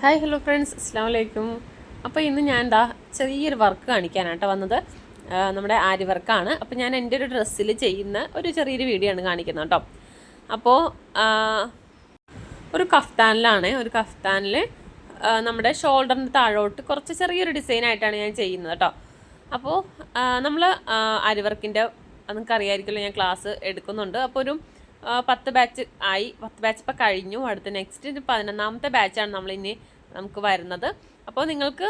Hi hello friends അസ്സാം വലൈക്കും അപ്പോൾ ഇന്ന് ഞാൻ എന്താ ചെറിയൊരു വർക്ക് കാണിക്കാനാട്ടോ വന്നത്. നമ്മുടെ ആരി വർക്കാണ് അപ്പോൾ ഞാൻ എന്റെ ഒരു ഡ്രസ്സിൽ ചെയ്യുന്ന ഒരു ചെറിയൊരു വീഡിയോ ആണ് കാണിക്കുന്നത് കേട്ടോ. അപ്പോൾ ഒരു കഫ്താനിലാണ്. ഒരു കഫ്താനിൽ നമ്മുടെ ഷോൾഡറിന്റെ താഴോട്ട് കുറച്ച് ചെറിയൊരു ഡിസൈൻ ആയിട്ടാണ് ഞാൻ ചെയ്യുന്നത് കേട്ടോ. അപ്പോൾ നമ്മൾ അരിവർക്കിന്റെ നിങ്ങൾക്ക് അറിയാമായിരിക്കുമല്ലോ ഞാൻ ക്ലാസ് എടുക്കുന്നുണ്ട്. അപ്പോൾ ഒരു പത്ത് ബാച്ച് ആയി. പത്ത് ബാച്ച് ഇപ്പോൾ കഴിഞ്ഞു. അടുത്ത നെക്സ്റ്റ് പതിനൊന്നാമത്തെ ബാച്ചാണ് നമ്മളിനി നമുക്ക് വരുന്നത്. അപ്പോൾ നിങ്ങൾക്ക്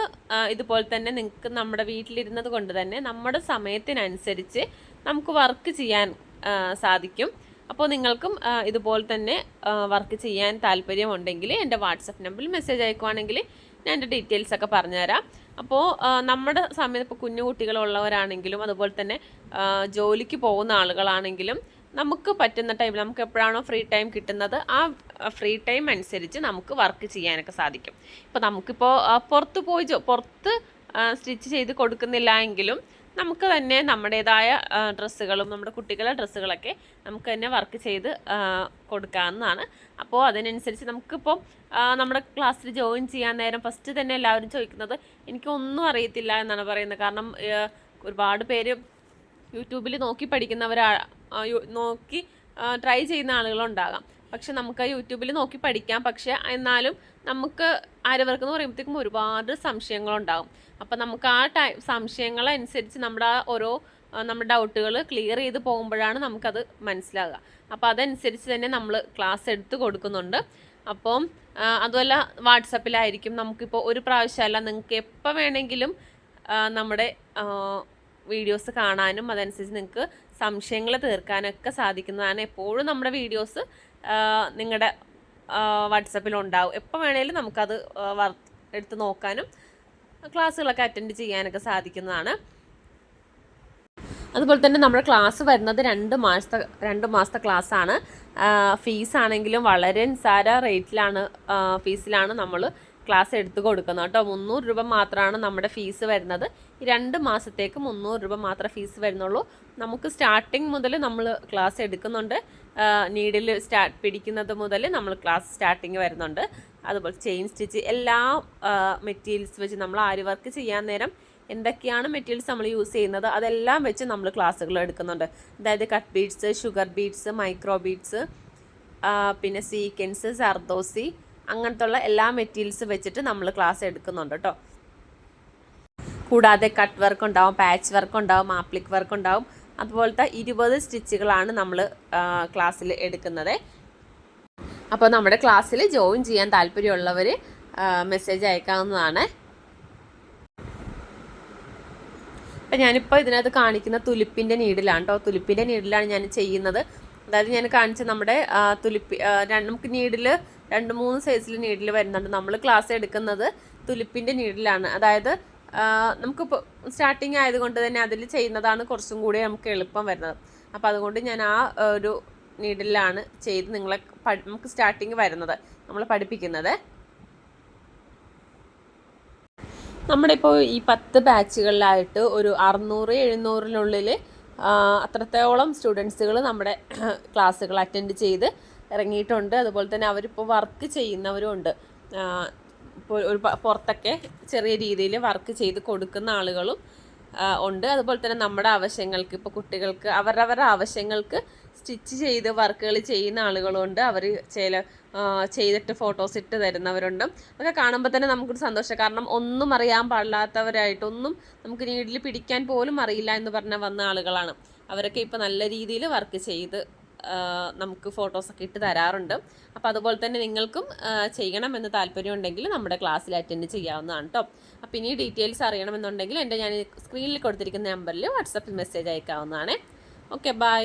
ഇതുപോലെ തന്നെ നിങ്ങൾക്ക് നമ്മുടെ വീട്ടിലിരുന്നത് കൊണ്ട് തന്നെ നമ്മുടെ സമയത്തിനനുസരിച്ച് നമുക്ക് വർക്ക് ചെയ്യാൻ സാധിക്കും. അപ്പോൾ നിങ്ങൾക്കും ഇതുപോലെ തന്നെ വർക്ക് ചെയ്യാൻ താല്പര്യമുണ്ടെങ്കിൽ എന്റെ വാട്സപ്പ് നമ്പറിൽ മെസ്സേജ് അയക്കുവാണെങ്കിൽ ഞാൻ എന്റെ ഡീറ്റെയിൽസ് ഒക്കെ പറഞ്ഞുതരാം. അപ്പോൾ നമ്മുടെ സമയത്ത് ഇപ്പോൾ കുഞ്ഞു കുട്ടികളുള്ളവരാണെങ്കിലും അതുപോലെ തന്നെ ജോലിക്ക് പോകുന്ന ആളുകളാണെങ്കിലും നമുക്ക് പറ്റുന്ന ടൈമിൽ നമുക്ക് എപ്പോഴാണോ ഫ്രീ ടൈം കിട്ടുന്നത് ആ ഫ്രീ ടൈം അനുസരിച്ച് നമുക്ക് വർക്ക് ചെയ്യാനൊക്കെ സാധിക്കും. ഇപ്പോൾ നമുക്കിപ്പോൾ പുറത്ത് പോയി പുറത്ത് സ്റ്റിച്ച് ചെയ്ത് കൊടുക്കുന്നില്ല എങ്കിലും നമുക്ക് തന്നെ നമ്മുടേതായ ഡ്രസ്സുകളും നമ്മുടെ കുട്ടികളുടെ ഡ്രസ്സുകളൊക്കെ നമുക്ക് തന്നെ വർക്ക് ചെയ്ത് കൊടുക്കാവുന്നതാണ്. അപ്പോൾ അതിനനുസരിച്ച് നമുക്കിപ്പോൾ നമ്മുടെ ക്ലാസ്സിൽ ജോയിൻ ചെയ്യാൻ നേരം ഫസ്റ്റ് തന്നെ എല്ലാവരും ചോദിക്കുന്നത് എനിക്കൊന്നും അറിയത്തില്ല എന്നാണ് പറയുന്നത്. കാരണം ഒരുപാട് പേര് യൂട്യൂബിൽ നോക്കി പഠിക്കുന്നവരാ നോക്കി ട്രൈ ചെയ്യുന്ന ആളുകളുണ്ടാകാം. പക്ഷെ നമുക്ക് യൂട്യൂബിൽ നോക്കി പഠിക്കാം. പക്ഷെ എന്നാലും നമുക്ക് അരവർക്ക് എന്ന് പറയുമ്പോഴത്തേക്കും ഒരുപാട് സംശയങ്ങളുണ്ടാകും. അപ്പം നമുക്ക് ആ ടൈം സംശയങ്ങളനുസരിച്ച് നമ്മുടെ ഓരോ നമ്മുടെ ഡൗട്ടുകൾ ക്ലിയർ ചെയ്ത് പോകുമ്പോഴാണ് നമുക്കത് മനസ്സിലാകുക അപ്പോൾ അതനുസരിച്ച് തന്നെ നമ്മൾ ക്ലാസ് എടുത്ത് കൊടുക്കുന്നുണ്ട്. അപ്പം അതുമല്ല വാട്സപ്പിലായിരിക്കും. നമുക്കിപ്പോൾ ഒരു പ്രാവശ്യമല്ല നിങ്ങൾക്ക് എപ്പോൾ വേണമെങ്കിലും നമ്മുടെ വീഡിയോസ് കാണാനും അതനുസരിച്ച് നിങ്ങൾക്ക് സംശയങ്ങൾ തീർക്കാനൊക്കെ സാധിക്കുന്നതാണ് എപ്പോഴും നമ്മുടെ വീഡിയോസ് നിങ്ങളുടെ വാട്സപ്പിലുണ്ടാവും എപ്പോൾ വേണേലും നമുക്കത് എടുത്ത് നോക്കാനും ക്ലാസ്സുകളൊക്കെ അറ്റൻഡ് ചെയ്യാനൊക്കെ സാധിക്കുന്നതാണ്. അതുപോലെ തന്നെ നമ്മുടെ ക്ലാസ് വരുന്നത് രണ്ട് മാസത്തെ രണ്ട് മാസത്തെ ക്ലാസ്സാണ് ഫീസ് ആണെങ്കിലും വളരെ നിസ്സാര റേറ്റിലാണ് ഫീസിലാണ് നമ്മൾ ക്ലാസ് എടുത്തു കൊടുക്കുന്നത് കേട്ടോ. മുന്നൂറ് രൂപ മാത്രമാണ് നമ്മുടെ ഫീസ് വരുന്നത്. രണ്ട് മാസത്തേക്ക് മുന്നൂറ് രൂപ മാത്രമേ ഫീസ് വരുന്നുള്ളൂ. നമുക്ക് സ്റ്റാർട്ടിങ് മുതൽ നമ്മൾ ക്ലാസ് എടുക്കുന്നുണ്ട്. നീഡിൽ സ്റ്റാ പിടിക്കുന്നത് മുതൽ നമ്മൾ ക്ലാസ് സ്റ്റാർട്ടിങ് വരുന്നുണ്ട്. അതുപോലെ ചെയിൻ സ്റ്റിച്ച് എല്ലാ മെറ്റീരിയൽസ് വെച്ച് നമ്മൾ ആരി വർക്ക് ചെയ്യാൻ നേരം എന്തൊക്കെയാണ് മെറ്റീരിയൽസ് നമ്മൾ യൂസ് ചെയ്യുന്നത് അതെല്ലാം വെച്ച് നമ്മൾ ക്ലാസ്സുകൾ എടുക്കുന്നുണ്ട്. അതായത് cut beads sugar beads micro beads പിന്നെ സീക്വൻസ് സർദോസി അങ്ങനത്തെ ഉള്ള എല്ലാ മെറ്റീരിയൽസ് വെച്ചിട്ട് നമ്മൾ ക്ലാസ് എടുക്കുന്നുണ്ട് കേട്ടോ കൂടാതെ കട്ട് വർക്ക് ഉണ്ടാവും പാച്ച് വർക്ക് ഉണ്ടാവും ആപ്ലിക് വർക്ക് ഉണ്ടാവും. അതുപോലത്തെ ഇരുപത് സ്റ്റിച്ചുകളാണ് നമ്മൾ ക്ലാസ്സിൽ എടുക്കുന്നത്. അപ്പോൾ നമ്മുടെ ക്ലാസ്സിൽ ജോയിൻ ചെയ്യാൻ താല്പര്യമുള്ളവർ മെസ്സേജ് അയക്കാവുന്നതാണ്. അപ്പം ഞാനിപ്പോൾ ഇതിനകത്ത് കാണിക്കുന്ന തുലിപ്പിന്റെ നീഡിലാണ് കേട്ടോ തുലിപ്പിന്റെ നീഡിലാണ് ഞാൻ ചെയ്യുന്നത്. അതായത് ഞാൻ കാണിച്ച നമ്മുടെ തുലിപ്പി നമുക്ക് നീഡിൽ രണ്ട് മൂന്ന് സൈസിൽ നീഡിൽ വരുന്നുണ്ട്. നമ്മൾ ക്ലാസ് എടുക്കുന്നത് തുലിപ്പിന്റെ നീഡിലാണ് അതായത് നമുക്ക് സ്റ്റാർട്ടിങ് ആയതുകൊണ്ട് തന്നെ അതിൽ ചെയ്യുന്നതാണ് കുറച്ചും കൂടി നമുക്ക് എളുപ്പം വരുന്നത്. അപ്പോൾ അതുകൊണ്ട് ഞാൻ ആ ഒരു നീഡിലാണ് ചെയ്ത് നിങ്ങളെ നമുക്ക് സ്റ്റാർട്ടിങ് വരുന്നത് നമ്മൾ പഠിപ്പിക്കുന്നത്. നമ്മുടെ ഇപ്പോൾ ഈ പത്ത് ബാച്ചുകളിലായിട്ട് ഒരു അറുന്നൂറ് എഴുന്നൂറിനുള്ളിൽ അത്രത്തോളം സ്റ്റുഡൻസുകൾ നമ്മുടെ ക്ലാസ്സുകൾ അറ്റൻഡ് ചെയ്ത് ഇറങ്ങിയിട്ടുണ്ട്. അതുപോലെ തന്നെ അവരിപ്പോൾ വർക്ക് ചെയ്യുന്നവരും ഉണ്ട്. ഒരു പുറത്തൊക്കെ ചെറിയ രീതിയിൽ വർക്ക് ചെയ്ത് കൊടുക്കുന്ന ആളുകളും ഉണ്ട്. അതുപോലെ തന്നെ നമ്മുടെ ആവശ്യങ്ങൾക്ക് ഇപ്പോൾ കുട്ടികൾക്ക് അവരവരുടെ ആവശ്യങ്ങൾക്ക് സ്റ്റിച്ച് ചെയ്ത് വർക്കുകൾ ചെയ്യുന്ന ആളുകളുണ്ട് അവർ ചില ചെയ്തിട്ട് ഫോട്ടോസ് ഇട്ട് തരുന്നവരുണ്ട്. അതൊക്കെ കാണുമ്പോൾ തന്നെ നമുക്കൊരു സന്തോഷം. കാരണം ഒന്നും അറിയാൻ പാടില്ലാത്തവരായിട്ടൊന്നും നമുക്ക് നീഡിൽ പിടിക്കാൻ പോലും അറിയില്ല എന്ന് പറഞ്ഞ വന്ന ആളുകളാണ്. അവരൊക്കെ ഇപ്പോൾ നല്ല രീതിയിൽ വർക്ക് ചെയ്ത് നമുക്ക് ഫോട്ടോസൊക്കെ ഇട്ട് തരാറുണ്ട്. അപ്പോൾ അതുപോലെ തന്നെ നിങ്ങൾക്കും ചെയ്യണമെന്ന് താല്പര്യമുണ്ടെങ്കിൽ നമ്മുടെ ക്ലാസ്സിൽ അറ്റൻഡ് ചെയ്യാവുന്നതാണ് കേട്ടോ അപ്പോൾ ഇനി ഡീറ്റെയിൽസ് അറിയണമെന്നുണ്ടെങ്കിൽ എന്റെ ഞാൻ സ്ക്രീനിൽ കൊടുത്തിരിക്കുന്ന നമ്പറിൽ വാട്സപ്പിൽ മെസ്സേജ് അയക്കാവുന്നതാണ്. Okay bye